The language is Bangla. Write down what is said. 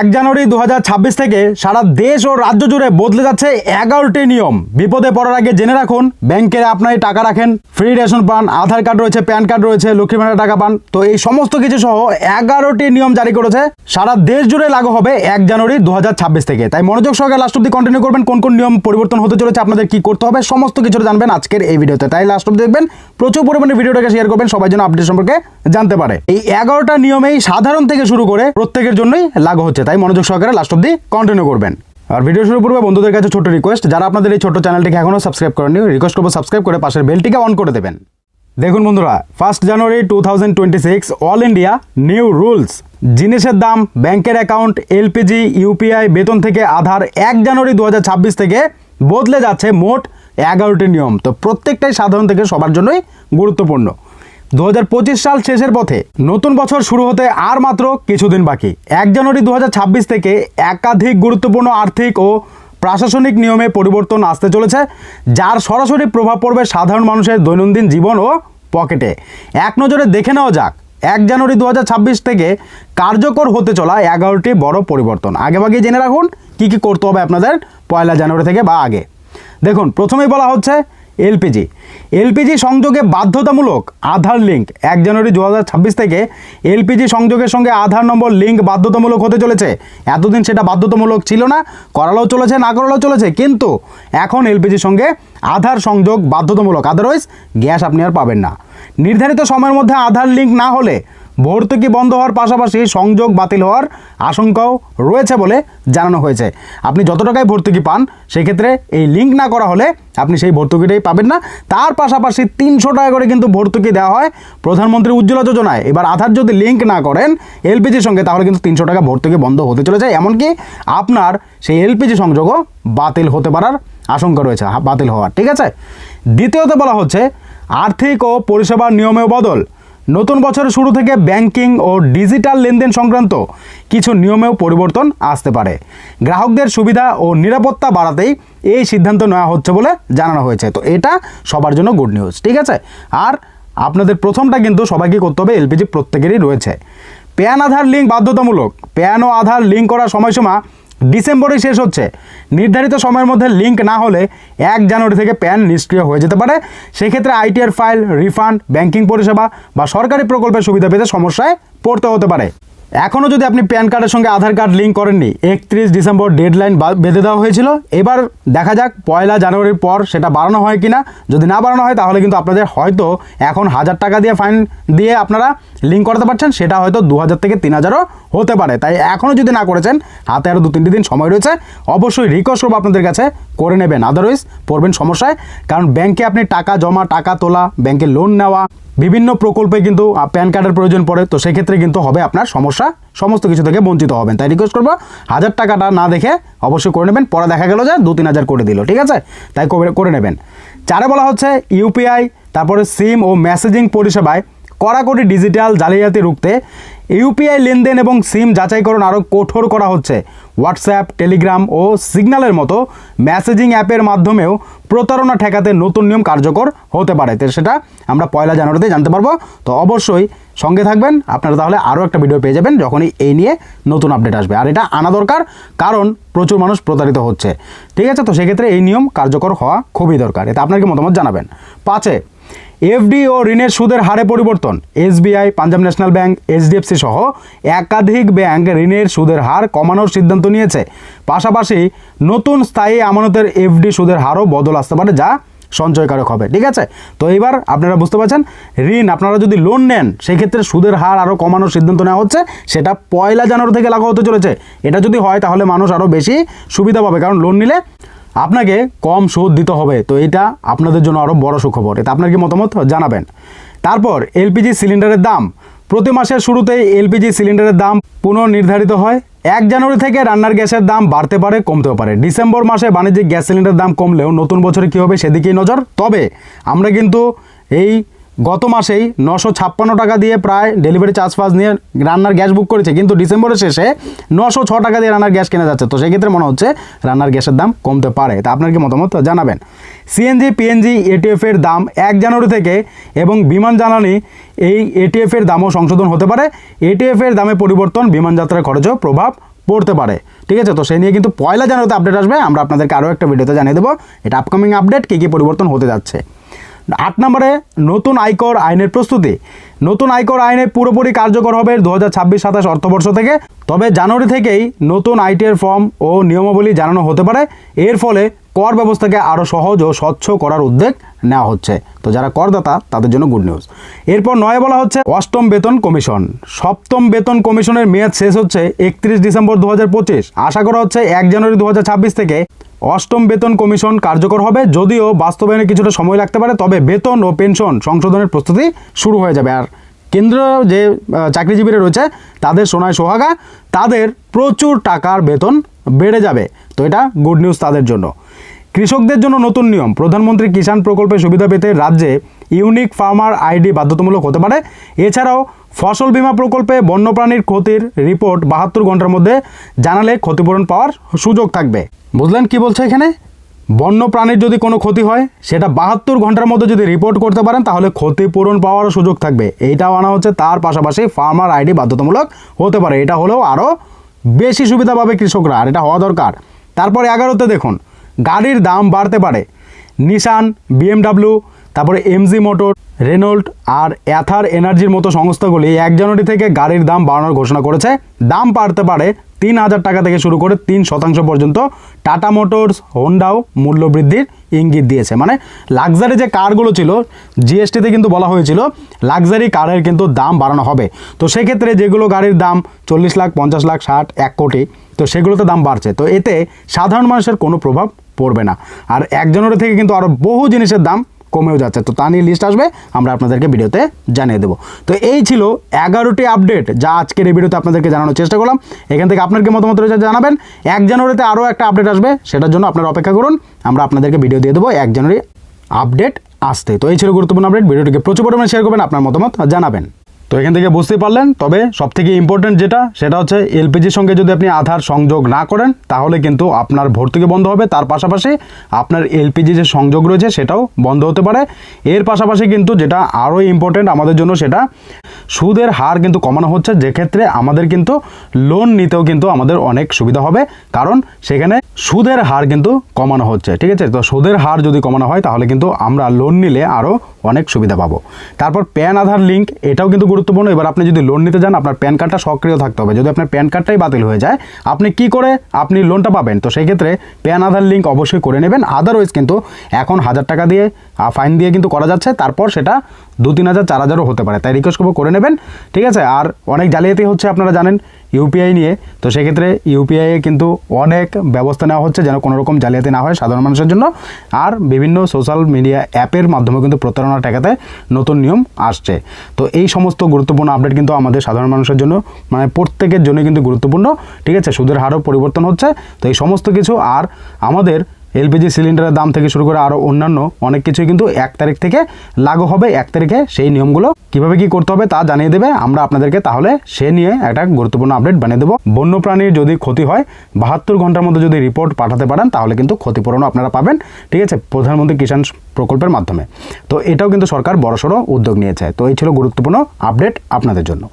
এক জানুয়ারি দু হাজার ছাব্বিশ থেকে সারা দেশ ও রাজ্য জুড়ে বদলে যাচ্ছে এগারোটি নিয়ম। বিপদে পড়ার আগে জেনে রাখুন ব্যাংকে আপনার টাকা রাখেন, ফ্রি রেশন পান, আধার কার্ড রয়েছে, প্যান কার্ড রয়েছে, লক্ষ্মী ভাণ্ডার টাকা পান। তো এই সমস্ত কিছু সহ এগারোটি নিয়ম জারি করেছে সারা দেশ জুড়ে লাগু হবে এক জানুয়ারি দু হাজার ছাব্বিশ থেকে। তাই মনোযোগ সহকারে লাস্ট অব্দি কন্টিনিউ করবেন, কোন কোন নিয়ম পরিবর্তন হতে চলেছে, আপনাদের কি করতে হবে, সমস্ত কিছু জানবেন আজকের এই ভিডিওতে। তাই লাস্ট অব্দি দেখবেন, প্রচুর পরিমাণে ভিডিওটাকে শেয়ার করবেন, সবাই যেন আপডেট সম্পর্কে জানতে পারে। এই এগারোটা নিয়মেই সাধারণ থেকে শুরু করে প্রত্যেকের জন্যই লাগু হচ্ছে। তাই মনোযোগ সহকারে লাস্ট অব্দি কন্টিনিউ করবেন। আর ভিডিও শুরু করবে বন্ধুদের কাছে ছোট রিকোয়েস্ট যারা আপনাদের এই ছোট চ্যানেলটিকে এখনও সাবস্ক্রাইব করেননি রিকোয়েস্ট করব সাবস্ক্রাইব করে পাশের বেলটিকে অন করে দেবেন। দেখুন বন্ধুরা first January two thousand twenty six all India new rules জিনিসের দাম, ব্যাংকের অ্যাকাউন্ট এলপিজি ইউপিআই বেতন থেকে আধার, এক জানুয়ারি দু হাজার ছাব্বিশ থেকে বদলে যাচ্ছে মোট এগারোটি নিয়ম। তো প্রত্যেকটাই সাধারণ থেকে সবার জন্যই গুরুত্বপূর্ণ। দু হাজার পঁচিশ সাল শেষের পথে নতুন বছর শুরু হতে আর মাত্র কিছুদিন বাকি। এক জানুয়ারি দু হাজার ছাব্বিশ থেকে একাধিক গুরুত্বপূর্ণ আর্থিক ও প্রশাসনিক নিয়মে পরিবর্তন আসতে চলেছে, যার সরাসরি প্রভাব পড়বে সাধারণ মানুষের দৈনন্দিন জীবন ও পকেটে। এক নজরে দেখে নেওয়া যাক, এক জানুয়ারি দু হাজার ছাব্বিশ থেকে কার্যকর হতে চলা এগারোটি বড় পরিবর্তন। আগেভাগে জেনে রাখুন, কি কি করতে হবে আপনাদের পয়লা জানুয়ারি থেকে বা আগে। দেখুন, প্রথমেই বলা হচ্ছে এলপিজি। এলপিজি সংযোগে বাধ্যতামূলক আধার লিঙ্ক। এক জানুয়ারি দু হাজার ছাব্বিশ থেকে এলপিজি সংযোগের সঙ্গে আধার নম্বর লিঙ্ক বাধ্যতামূলক হতে চলেছে। এতদিন সেটা বাধ্যতামূলক ছিল না, করালেও চলেছে, না করালেও চলেছে, কিন্তু এখন এলপিজির সঙ্গে আধার সংযোগ বাধ্যতামূলক। আদারওয়াইজ গ্যাস আপনি আর পাবেন না। নির্ধারিত সময়ের মধ্যে আধার লিঙ্ক না হলে ভর্তুকি বন্ধ হওয়ার পাশাপাশি সংযোগ বাতিল হওয়ার আশঙ্কাও রয়েছে বলে জানানো হয়েছে। আপনি যত টাকায় ভর্তুকি পান, সেক্ষেত্রে এই লিঙ্ক না করা হলে আপনি সেই ভর্তুকিটাই পাবেন না। তার পাশাপাশি তিনশো টাকা করে কিন্তু ভর্তুকি দেওয়া হয় প্রধানমন্ত্রী উজ্জ্বলা যোজনায়। এবার আধার যদি লিঙ্ক না করেন এলপিজির সঙ্গে, তাহলে কিন্তু তিনশো টাকা ভর্তুকি বন্ধ হতে চলেছে। এমনকি আপনার সেই এলপিজি সংযোগও বাতিল হতে পারার আশঙ্কা রয়েছে বাতিল হওয়ার। ঠিক আছে? দ্বিতীয়ত বলা হচ্ছে, আর্থিক ও পরিষেবার নিয়মেও বদল। নতুন বছরের শুরু থেকে ব্যাংকিং ও ডিজিটাল লেনদেন সংক্রান্ত কিছু নিয়মেও পরিবর্তন আসতে পারে। গ্রাহকদের সুবিধা ও নিরাপত্তা বাড়াতেই এই সিদ্ধান্ত নেওয়া হচ্ছে বলে জানানো হয়েছে। তো এটা সবার জন্য গুড নিউজ ঠিক আছে? আর আপনাদের প্রথমটা কিন্তু সবাইকে করতে হবে, এলপিজি প্রত্যেকেরই রয়েছে। প্যান, আধার, লিঙ্ক বাধ্যতামূলক। প্যান ও আধার, লিঙ্ক করার সময়সীমা ডিসেম্বরে শেষ হচ্ছে। নির্ধারিত সময়ের মধ্যে লিঙ্ক না হলে এক জানুয়ারি থেকে প্যান নিষ্ক্রিয় হয়ে যেতে পারে। সেক্ষেত্রে আইটিআর ফাইল, রিফান্ড, ব্যাংকিং পরিষেবা বা সরকারি প্রকল্পের সুবিধা পেতে সমস্যায় পড়তে হতে পারে। এখনও যদি আপনি প্যান কার্ডের সঙ্গে আধার কার্ড লিঙ্ক করেননি, একত্রিশ ডিসেম্বর ডেডলাইন বেঁধে দেওয়া হয়েছিল। এবার দেখা যাক, পয়লা জানুয়ারির পর সেটা বাড়ানো হয় কিনা। যদি না বাড়ানো হয়, তাহলে কিন্তু আপনাদের হয়তো এখন হাজার টাকা দিয়ে ফাইন দিয়ে আপনারা লিঙ্ক করাতে পারছেন। সেটা হয়তো দু হাজার থেকে তিন হাজারও হতে পারে। তাই এখনও যদি না করেছেন, হাতে আরও দু তিনটি দিন সময় রয়েছে, অবশ্যই রিকোয়েস্ট করব আপনাদের কাছে, করে নেবেন। আদারওয়াইজ পড়বেন সমস্যায়। কারণ ব্যাংকে আপনি টাকা জমা, টাকা তোলা, ব্যাংকে লোন নেওয়া, বিভিন্ন প্রকল্পে কিন্তু প্যান কার্ডের প্রয়োজন পড়ে। তো সেক্ষেত্রে কিন্তু হবে আপনার সমস্যা। সমস্ত কিছু থেকে বঞ্চিত হবেন। তাই রিকোয়েস্ট করব, হাজার টাকাটা না দেখে অবশ্যই করে নেবেন। পরে দেখা গেল যে দু তিন হাজার করে দিল, ঠিক আছে? তাই করে- করে নেবেন। চারে বলা হচ্ছে ইউপিআই, তারপরে সিম ও মেসেজিং পরিষেবায় কড়াকড়ি ডিজিটাল জালিয়াতি রুখতে ইউপিআই লেনদেন এবং সিম যাচাইকরণ আরও কঠোর করা হচ্ছে। হোয়াটসঅ্যাপ টেলিগ্রাম ও সিগন্যালের মতো মেসেজিং অ্যাপের মাধ্যমেও প্রতারণা ঠেকাতে নতুন নিয়ম কার্যকর হতে পারে। তো সেটা আমরা পয়লা জানুয়ারিতে জানতে পারব। তো অবশ্যই সঙ্গে থাকবেন। আপনারা তাহলে আরও একটা ভিডিও পেয়ে যাবেন যখনই এই নিয়ে নতুন আপডেট আসবে। আর এটা আনা দরকার, কারণ প্রচুর মানুষ প্রতারিত হচ্ছে। ঠিক আছে? তো সেক্ষেত্রে এই নিয়ম কার্যকর হওয়া খুবই দরকার। এতে আপনার কি মতামত জানাবেন। পাঁচে এফডি ও ঋণের সুদের হারে পরিবর্তন। SBI Punjab National Bank HDFC সহ একাধিক ব্যাংক ঋণের সুদের হার কমানোর সিদ্ধান্ত নিয়েছে। পাশাপাশি নতুন স্থায়ী আমানতের এফডি সুদের হারও বদল আসতে পারে, যা সঞ্চয়কারক হবে, ঠিক আছে? তো এইবার আপনারা বুঝতে পারছেন, ঋণ আপনারা যদি লোন নেন সেই ক্ষেত্রে সুদের হার আরও কমানোর সিদ্ধান্ত নেওয়া হচ্ছে, সেটা পয়লা জানুয়ারি থেকে লাগু হতে চলেছে। এটা যদি হয়, তাহলে মানুষ আরও বেশি সুবিধা পাবে, কারণ লোন নিলে আপনাকে কম সুদ দিতে হবে। তো এটা আপনাদের জন্য আরও বড় সুখবর, এটা আপনার কি মতামত? জানাবেন। তারপর এলপিজি সিলিন্ডারের দাম, প্রতি মাসের শুরুতেই এলপিজি সিলিন্ডারের দাম পুনর্নির্ধারিত হয়। এক জানুয়ারি থেকে রান্নার গ্যাসের দাম বাড়তে পারে, কমতেও পারে। ডিসেম্বর মাসে বাণিজ্যিক গ্যাস সিলিন্ডারের দাম কমলেও নতুন বছরে কী হবে সেদিকেই নজর। তবে আমরা কিন্তু এই গত মাসেই নশো ছাপ্পান্ন টাকা দিয়ে প্রায় ডেলিভারি চার্জ ফার্জ নিয়ে রান্নার গ্যাস বুক করেছে। কিন্তু ডিসেম্বরের শেষে নশো ছ টাকা দিয়ে রান্নার গ্যাস কেনা যাচ্ছে। তো সেক্ষেত্রে মনে হচ্ছে রান্নার গ্যাসের দাম কমতে পারে। তা আপনার কি মতামত জানাবেন? সিএনজি পিএনজি এটিএফের দাম এক জানুয়ারি থেকে এবং বিমান জ্বালানি এই এটিএফের দামও সংশোধন হতে পারে। এটিএফের দামে পরিবর্তন, বিমান যাত্রার খরচেও প্রভাব পড়তে পারে। ঠিক আছে? তো সেই নিয়ে কিন্তু পয়লা জানুয়ারিতে আপডেট আসবে। আমরা আপনাদেরকে আরও একটা ভিডিওতে জানিয়ে দেবো। এটা আপকামিং আপডেট কী কী পরিবর্তন হতে যাচ্ছে। আট নম্বরে নতুন আয়কর আইনের প্রস্তুতি। নতুন আয়কর আইনে পুরোপুরি কার্যকর হবে দু হাজার ছাব্বিশ সাতাশ অর্থবর্ষ থেকে। তবে জানুয়ারি থেকেই নতুন আইটির ফর্ম ও নিয়মাবলী জানানো হতে পারে। এর ফলে কর ব্যবস্থাকে আরও সহজ ও স্বচ্ছ করার উদ্যোগ নেওয়া হচ্ছে। তো যারা করদাতা, তাদের জন্য গুড নিউজ এরপর নয় বলা হচ্ছে অষ্টম বেতন কমিশন। সপ্তম বেতন কমিশনের মেয়াদ শেষ হচ্ছে একত্রিশ ডিসেম্বর দু হাজার পঁচিশ। আশা করা হচ্ছে এক জানুয়ারি দু হাজার ছাব্বিশ থেকে অষ্টম বেতন কমিশন কার্যকর হবে। যদিও বাস্তবায়নে কিছুটা সময় লাগতে পারে, তবে বেতন ও পেনশন সংশোধনের প্রস্তুতি শুরু হয়ে যাবে। আর কেন্দ্র যে চাকরিজীবীরা রয়েছে, তাদের সোনায় সোহাগা, তাদের প্রচুর টাকার বেতন বেড়ে যাবে। তো এটা গুড নিউজ তাদের জন্য। কৃষকদের জন্য নতুন নিয়ম। প্রধানমন্ত্রী কিষাণ প্রকল্পের সুবিধা পেতে রাজ্যে ইউনিক ফার্মার আইডি বাধ্যতামূলক হতে পারে। এছাড়াও ফসল বীমা প্রকল্পে বন্যপ্রাণীর ক্ষতির রিপোর্ট বাহাত্তর ঘণ্টার মধ্যে জানালে ক্ষতিপূরণ পাওয়ার সুযোগ থাকবে। বুঝলেন কি বলছে এখানে? বন্য প্রাণীর যদি কোনো ক্ষতি হয়, সেটা বাহাত্তর ঘণ্টার মধ্যে যদি রিপোর্ট করতে পারেন, তাহলে ক্ষতিপূরণ পাওয়ারও সুযোগ থাকবে। এইটাও আনা হচ্ছে, তার পাশাপাশি ফার্মার আইডি বাধ্যতামূলক হতে পারে। এটা হলেও আরও বেশি সুবিধা পাবে কৃষকরা, আর এটা হওয়া দরকার। তারপরে এগারোতে দেখুন, গাড়ির দাম বাড়তে পারে। নিশান বিএমডাব্লিউ তারপরে এমজি মোটর রেনল্ড আর অ্যাথার এনার্জির মতো সংস্থাগুলি এক জানুয়ারি থেকে গাড়ির দাম বাড়ানোর ঘোষণা করেছে। দাম বাড়তে পারে তিন হাজার টাকা থেকে শুরু করে তিন শতাংশ পর্যন্ত। টাটা মোটরস হোন্ডাও মূল্য বৃদ্ধির ইঙ্গিত দিয়েছে। মানে লাক্সারি যে কারগুলো ছিল জিএসটিতে কিন্তু বলা হয়েছিল লাক্সারি কারের কিন্তু দাম বাড়ানো হবে। তো সেক্ষেত্রে যেগুলো গাড়ির দাম চল্লিশ লাখ, পঞ্চাশ লাখ, ষাট, এক কোটি, তো সেগুলোতে দাম বাড়ছে। তো এতে সাধারণ মানুষের কোনো প্রভাব পড়বে না। আর এক জানুয়ারি থেকে কিন্তু আরও বহু জিনিসের দাম কমেও যাচ্ছে। তো তা নিয়ে লিস্ট আসবে, আমরা আপনাদেরকে ভিডিওতে জানিয়ে দেবো। তো এই ছিল এগারোটি আপডেট যা আজকের এই ভিডিওতে আপনাদেরকে জানানোর চেষ্টা করলাম। এখান থেকে আপনার কি মতামত রয়েছে জানাবেন। এক জানুয়ারিতে আরও একটা আপডেট আসবে, সেটার জন্য আপনারা অপেক্ষা করুন। আমরা আপনাদেরকে ভিডিও দিয়ে দেবো এক জানুয়ারি আপডেট আসতে। তো এই ছিল গুরুত্বপূর্ণ আপডেট ভিডিওটিকে প্রচুর পরিমাণে শেয়ার করবেন, আপনার মতামত জানাবেন। তো এখান থেকে বুঝতেই পারলেন, তবে সবথেকে ইম্পর্টেন্ট যেটা, সেটা হচ্ছে এলপিজির সঙ্গে যদি আপনি আধার সংযোগ না করেন, তাহলে কিন্তু আপনার ভর্তুকি বন্ধ হবে। তার পাশাপাশি আপনার এলপিজি যে সংযোগ রয়েছে, সেটাও বন্ধ হতে পারে। এর পাশাপাশি কিন্তু যেটা আরও ইম্পর্টেন্ট আমাদের জন্য, সেটা সুদের হার কিন্তু কমানো হচ্ছে। যেক্ষেত্রে আমাদের কিন্তু লোন নিতেও কিন্তু আমাদের অনেক সুবিধা হবে। কারণ সেখানে সুদের হার কিন্তু কমানো হচ্ছে, ঠিক আছে? তো সুদের হার যদি কমানো হয়, তাহলে কিন্তু আমরা লোন নিলে আরও অনেক সুবিধা পাবো। তারপর প্যান আধার লিঙ্ক এটাও কিন্তু গুরুত্বপূর্ণ। এবার আপনি যদি লোন নিতে যান আপনার প্যান কার্ডটা সক্রিয় থাকতে হবে। যদি আপনার প্যান কার্ডটাই বাতিল হয়ে যায়, আপনি কি করে আপনি লোনটা পাবেন? তো সেই ক্ষেত্রে প্যান আধার লিঙ্ক অবশ্যই করে নেবেন। আদারওয়াইজ কিন্তু এখন হাজার টাকা দিয়ে ফাইন দিয়ে কিন্তু করা যাচ্ছে। তারপর সেটা দু তিন হাজার, চার হাজারও হতে পারে। তাই রিকোয়েস্ট করব, করে নেবেন। ঠিক আছে? আর অনেক জালিয়াতি হচ্ছে, আপনারা জানেন ইউপিআই নিয়ে। তো সেক্ষেত্রে ইউপিআইয়ে কিন্তু অনেক ব্যবস্থা নেওয়া হচ্ছে, যেন কোনো রকম জালিয়াতি না হয় সাধারণ মানুষের জন্য। আর বিভিন্ন সোশ্যাল মিডিয়া অ্যাপের মাধ্যমে কিন্তু প্রতারণা ঠেকাতে নতুন নিয়ম আসছে। তো এই সমস্ত গুরুত্বপূর্ণ আপডেট কিন্তু আমাদের সাধারণ মানুষের জন্য মানে প্রত্যেকের জন্য কিন্তু গুরুত্বপূর্ণ। ঠিক আছে? সুদের হারও পরিবর্তন হচ্ছে। তো এই সমস্ত কিছু আর আমাদের এলপিজি সিলিন্ডারের দাম থেকে শুরু করে আরও অন্যান্য অনেক কিছুই কিন্তু এক তারিখ থেকে লাগু হবে, এক তারিখে সেই নিয়মগুলো কীভাবে কি করতে হবে তা জানিয়ে দেবে। আমরা আপনাদেরকে তাহলে সে নিয়ে একটা গুরুত্বপূর্ণ আপডেট বানিয়ে দেবো। বন্যপ্রাণীর যদি ক্ষতি হয়, বাহাত্তর ঘণ্টার মধ্যে যদি রিপোর্ট পাঠাতে পারেন, তাহলে কিন্তু ক্ষতিপূরণও আপনারা পাবেন। ঠিক আছে? প্রধানমন্ত্রী কিষাণ প্রকল্পের মাধ্যমে। তো এটাও কিন্তু সরকার বড়সড় উদ্যোগ নিয়েছে। তো এই ছিল গুরুত্বপূর্ণ আপডেট আপনাদের জন্য।